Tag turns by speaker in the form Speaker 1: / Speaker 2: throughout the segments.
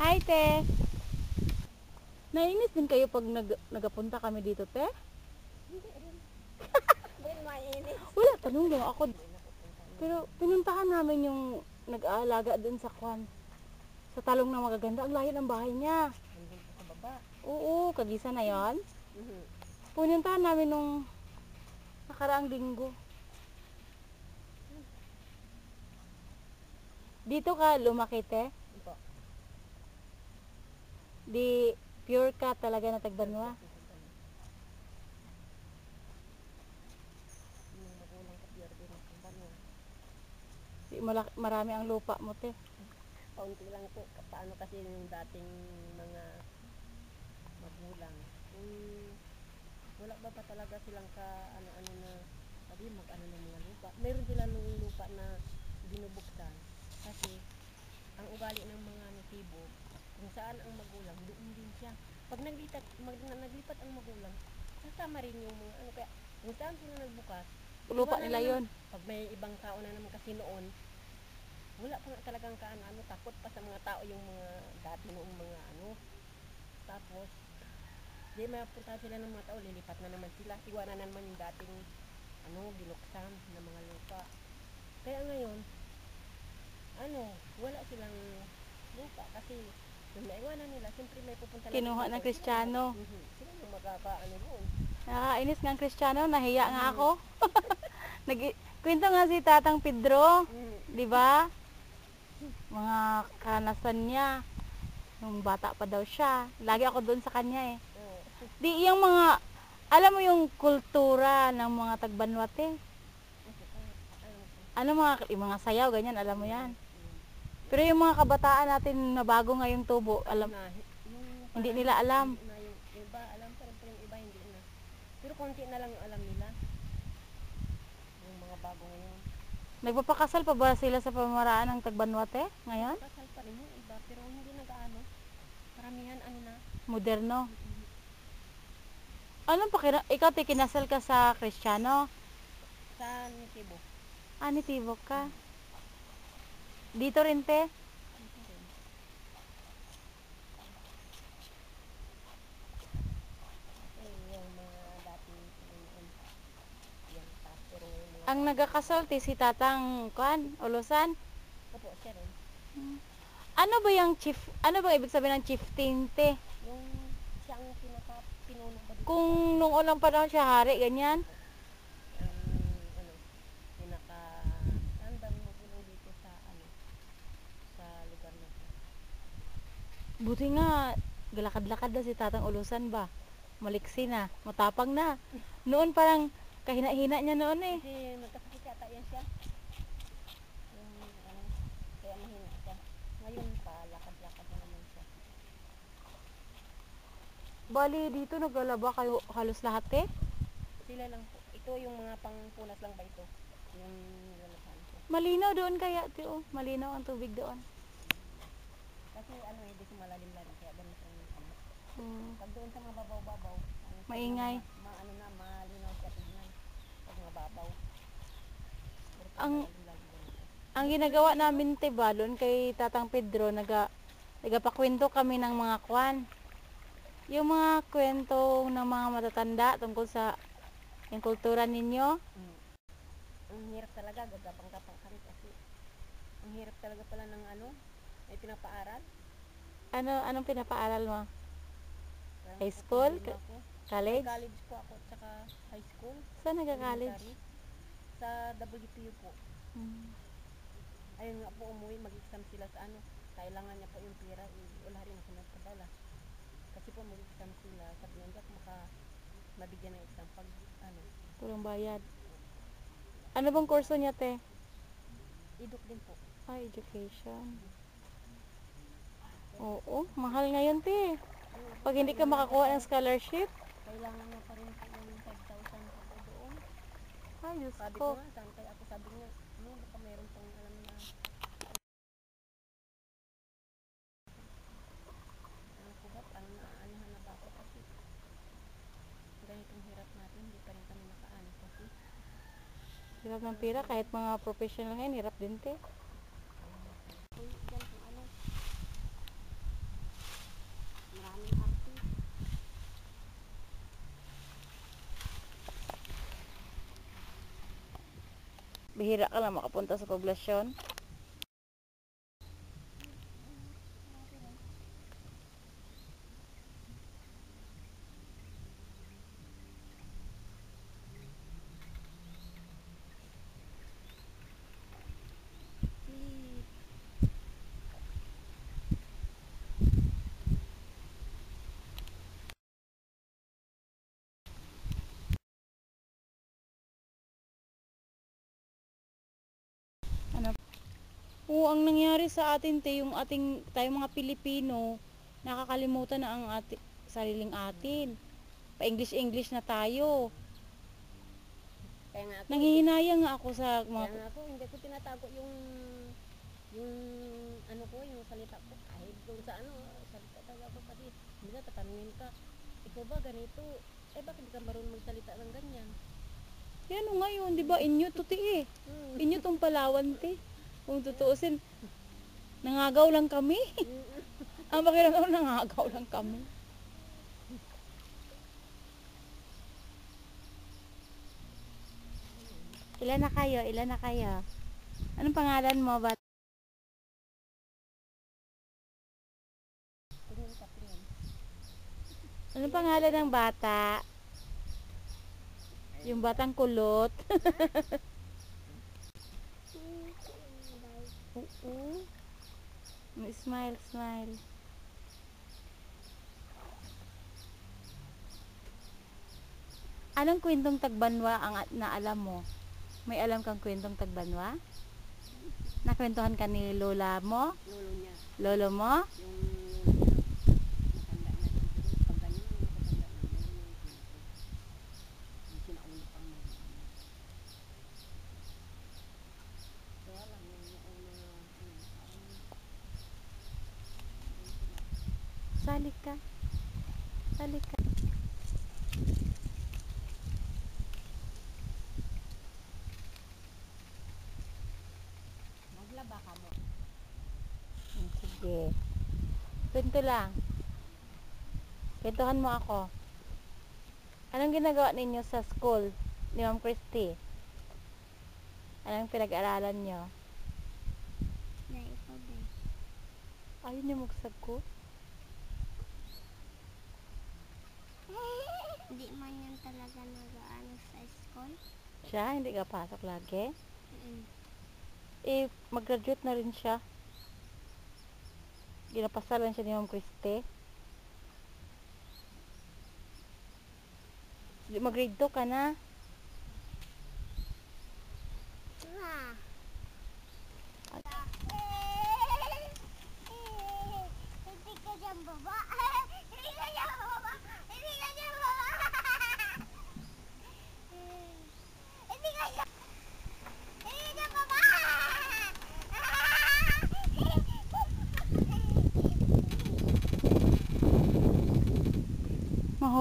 Speaker 1: Hi, te. Nainis din kayo pag nag nagapunta kami dito, te?
Speaker 2: Din mainit.
Speaker 1: Wala, tanong lang ako. Pero pinuntahan namin yung nag-aalaga dun sa kwan. Sa talong na magaganda. Ang layo ng bahay niya.
Speaker 2: Nandun po sa baba.
Speaker 1: Oo, kagisa na yon.
Speaker 2: Mhm.
Speaker 1: Pununtahan namin nung nakaraang linggo. Dito ka lumaki, te? Di pure ka talaga na tagbanwa.
Speaker 2: Banyo.
Speaker 1: Di malaki, marami ang lupa mo, te.
Speaker 2: Kaunti lang po. Paano kasi yung dating mga magulang. Kung wala ba pa talaga silang ka ano-ano na sabi mag-ano ng mga lupa. Meron sila nung lupa na binubuksan. Kasi ang ugali ng mga natibo, kung saan ang magulang, doon din siya. Pag naglipat, mag, naglipat ang magulang, kasama rin yung mga ano kaya kung saan sila nagbukas,
Speaker 1: Lupa
Speaker 2: na
Speaker 1: nila
Speaker 2: naman.
Speaker 1: yon.
Speaker 2: pag may ibang tao na naman kasi noon, wala pa nga talagang kaano, ano, takot pa sa mga tao yung mga dati noong mga ano. Tapos, di mapunta sila ng mga tao, lilipat na naman sila. Iwanan na naman yung dating ano, binuksan na mga lupa. Kaya ngayon, ano, wala silang lupa kasi yung naiwanan nila, siyempre may pupunta na
Speaker 1: Kinuha ng Kristiyano.
Speaker 2: Mhm. Sila yung magkakaano doon.
Speaker 1: Nakakainis nga ang Kristiyano, nahiya nga ako. Nag kwento nga si Tatang Pedro,
Speaker 2: Mhm.
Speaker 1: 'di ba? Mga karanasan niya nung bata pa daw siya. Lagi ako doon sa kanya eh.
Speaker 2: Oo.
Speaker 1: Di yung mga alam mo yung kultura ng mga tagbanwate. Ano mga yung mga sayaw ganyan, alam mo 'yan. Pero yung mga kabataan natin na bago ngayong tubo, alam
Speaker 2: na, yung
Speaker 1: hindi nila alam.
Speaker 2: Na yung iba, alam pa rin pero yung iba hindi na. Pero konti na lang yung alam nila. Yung mga bago ngayon.
Speaker 1: Nagpapakasal pa ba sila sa pamamaraan ng tagbanwate ngayon?
Speaker 2: Kasal pa rin yung iba pero hindi nag-ano. Karamihan ano na.
Speaker 1: Moderno. Anong pakira? Ikaw te kinasal ka sa Kristiyano?
Speaker 2: Sa Nitibo.
Speaker 1: Ah, nitibok ka. Dito rin te? Ang nagakasal te si Tatang Kwan, Ulusan.
Speaker 2: Opo, siya rin.
Speaker 1: Ano ba yung chief? Ano ba ibig sabihin ng chieftain te?
Speaker 2: Yung siyang pinaka-pinuno ba dito?
Speaker 1: Kung nung unang panahon siya hari, ganyan.
Speaker 2: ang ano pinaka saan ba mo punong dito sa ano sa lugar na to
Speaker 1: Buti nga, galakad-lakad na si Tatang Ulusan ba? Maliksi na, matapang na. Noon parang kahina-hina niya noon eh.
Speaker 2: kasi nagkasakit yata yan siya yung ano kaya mahina siya ngayon pa lakad-lakad na naman siya
Speaker 1: Bali, dito naglalaba kayo halos lahat eh.
Speaker 2: sila lang po ito yung mga pangpunas lang ba ito yung lalasan ko
Speaker 1: Malinaw doon kaya, oh. Malinaw ang tubig doon.
Speaker 2: Kasi ano eh di sa malalim-lalim kaya ganito yung ano
Speaker 1: Hmm.
Speaker 2: pag doon sa mga babaw-babaw ano,
Speaker 1: Maingay.
Speaker 2: ma, ma, ano na malinaw siya tignan pag mga babaw Pero pag
Speaker 1: Ang-
Speaker 2: ganito.
Speaker 1: Ang ginagawa namin, te, balon kay Tatang Pedro, naga, nagapakwento kami ng mga kwan. Yung mga kwento ng mga matatanda tungkol sa yung kultura ninyo.
Speaker 2: Mm. Ang hirap talaga, gagapang-gapang kami kasi ang hirap talaga pala ng ano, ay pinapaaral.
Speaker 1: Ano, anong pinapaaral mo?
Speaker 2: Parang
Speaker 1: High school?
Speaker 2: problema ako.
Speaker 1: College?
Speaker 2: College po ako at saka high school.
Speaker 1: Saan nagka-college?
Speaker 2: Sa WPU po.
Speaker 1: Hmm.
Speaker 2: Ayun nga po umuwi, mag-exam sila sa ano. Kailangan niya po yung pera, eh, wala rin ako nagpadala. Kasi po mag-exam sila, sabi niya, "Jack, maka mabigyan ng exam pag ano,
Speaker 1: Purong bayad. Ano bang kurso niya, te?
Speaker 2: idok din po.
Speaker 1: Ah, education. Oo, mahal ngayon, te. Pag hindi ka makakuha ng scholarship,
Speaker 2: kailangan niya pa rin po yung 5,000 po doon.
Speaker 1: ay, Diyos
Speaker 2: Sabi
Speaker 1: ko.
Speaker 2: ko nga, saan kaya ako sabi niya, ano, baka meron pang alam na ano ko ba, parang naaanihan na ba ako kasi ganitong hirap natin, hindi pa rin kami nakaano kasi
Speaker 1: Hirap ng pira, kahit mga professional ngayon, hirap din, te.
Speaker 2: kung yan kung ano,
Speaker 1: Bihira ka lang makapunta sa poblasyon. Ano? Oo, ang nangyari sa atin, te, yung ating, tayong mga Pilipino, nakakalimutan na ang ati, sariling atin. Pa-English-English na tayo.
Speaker 2: Kaya nga ako,
Speaker 1: Nanghihinayang nga ako sa
Speaker 2: kaya
Speaker 1: mga...
Speaker 2: nga ako, hindi ko tinatago yung yung ano ko, yung salita ko. Kahit kung sa ano, salita talaga ako kasi hindi na tatanungin ka. Ikaw ba ganito? Eh bakit di ka marunong magsalita ng ganyan?
Speaker 1: Yan o ngayon, di ba? Inyo to, te, eh.
Speaker 2: Hmm.
Speaker 1: Inyo tong Palawan, te. Kung tutuusin, nangagaw lang kami. ang pakiramdam, nangagaw lang kami. Ilan na kayo? Ilan na kayo? Anong pangalan mo ba? Anong pangalan ng bata? Yung batang kulot. Oo. Smile, smile. Anong kwentong tagbanwa ang naalam mo? May alam kang kwentong tagbanwa? Nakwentuhan ka ni lola mo?
Speaker 2: Lolo niya.
Speaker 1: Lolo mo?
Speaker 2: Yung lolo niya. Matanda na siguro. Pag ganyan, matanda na. Meron na yung kwento. Yung sinauna pang mga ano. Kaya lang, yung yung una, ano, parang
Speaker 1: Salik ka. Salik ka.
Speaker 2: maglaba ka mo.
Speaker 1: Hmm, Sige. Kwento lang. Kwentuhan mo ako. Anong ginagawa ninyo sa school ni Ma'am Christy? Anong pinag-aralan nyo?
Speaker 3: Na ikaw din.
Speaker 1: Ayun niyo magsagot.
Speaker 3: Hindi man yan talaga nag-ano sa school.
Speaker 1: Siya, hindi ka pasok lagi.
Speaker 3: Mm.
Speaker 1: Eh, mag-graduate na rin siya. Ginapasalan siya ni Ma'am Christy. Mag-grade 2 ka na.
Speaker 3: Ah. Hindi ka dyan baba. Hindi ka dyan baba. Hindi ka dyan baba. Hindi ka dyan. Hindi ka dyan baba.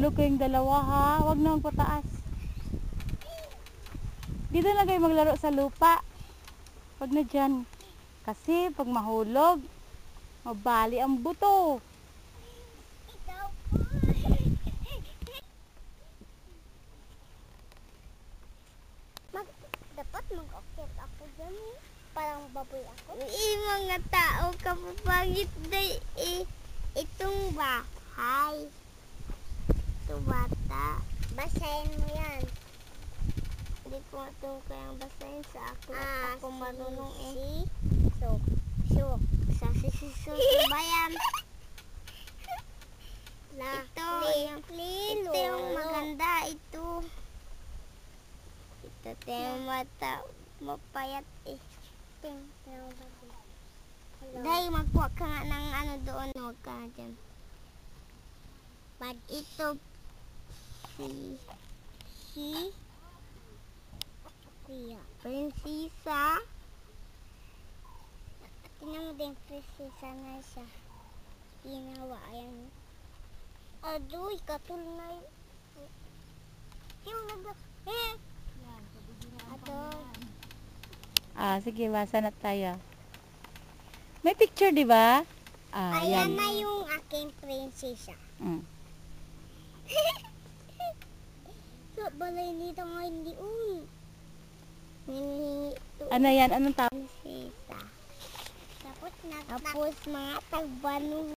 Speaker 1: Mahulog kayong dalawa ha. Huwag na magpataas. Dito na kayo maglaro sa lupa. Huwag na dyan. Kasi pag mahulog, mabali ang buto.
Speaker 3: Dapat mag-akit ako dyan. Parang baboy ako. Eh, mga tao kapapangit na eh, itong bahay. Ito bata. Basahin mo yan. Hindi ko ito kayang basahin sa ako. Ah, ako marunong eh. So, so, sa sisiso ba yan? La, ito, yung, ito yung maganda, ito. Ito yung mata, mapayat eh. Ting, ting, Dahil magkuha ka nga ng ano doon, huwag ka na dyan. Pag ito, si, Kuya, prinsesa. Tingnan mo din, prinsesa na siya. Ginawa, ayan. Adoy, katul na yun. Yung nag... Eh! Adoy.
Speaker 1: Ah, sige, basa na tayo. May picture, di ba? Ah, yan.
Speaker 3: Ayan na yung aking prinsesa.
Speaker 1: Mm.
Speaker 3: So, balay nito nga hindi un.
Speaker 1: Ano yan? Anong tawag?
Speaker 3: Sita. Tapos, Tapos mga tagbanong